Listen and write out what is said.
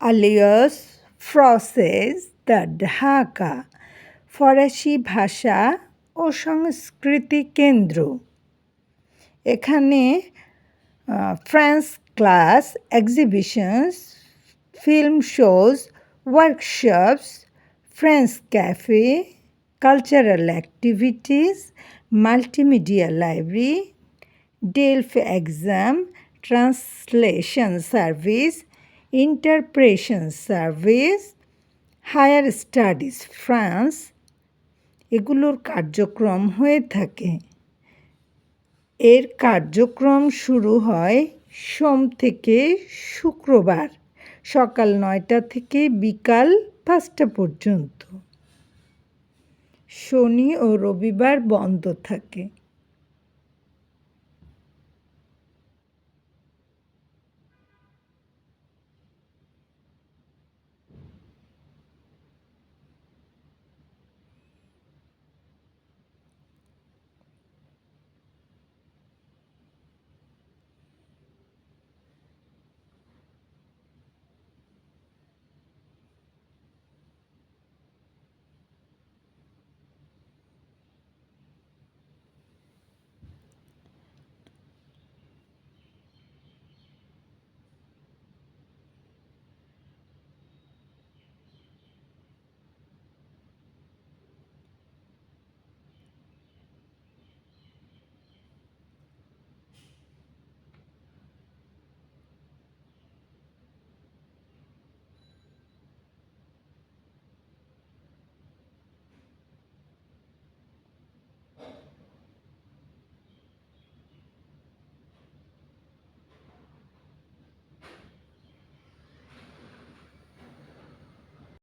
Alias ফ্রসেস the Dhaka ফরাসি ভাষা ও সংস্কৃতি কেন্দ্র এখানে France class exhibitions film shows workshops French cafe cultural activities multimedia library DELF exam translation service interpretation service higher studies France এগুলোর কার্যক্রম হয়ে থাকে। এর কার্যক্রম শুরু হয় সোম থেকে শুক্রবার, সকাল নয়টা থেকে বিকাল পাঁচটা পর্যন্ত। শনি ও রবিবার বন্ধ থাকে।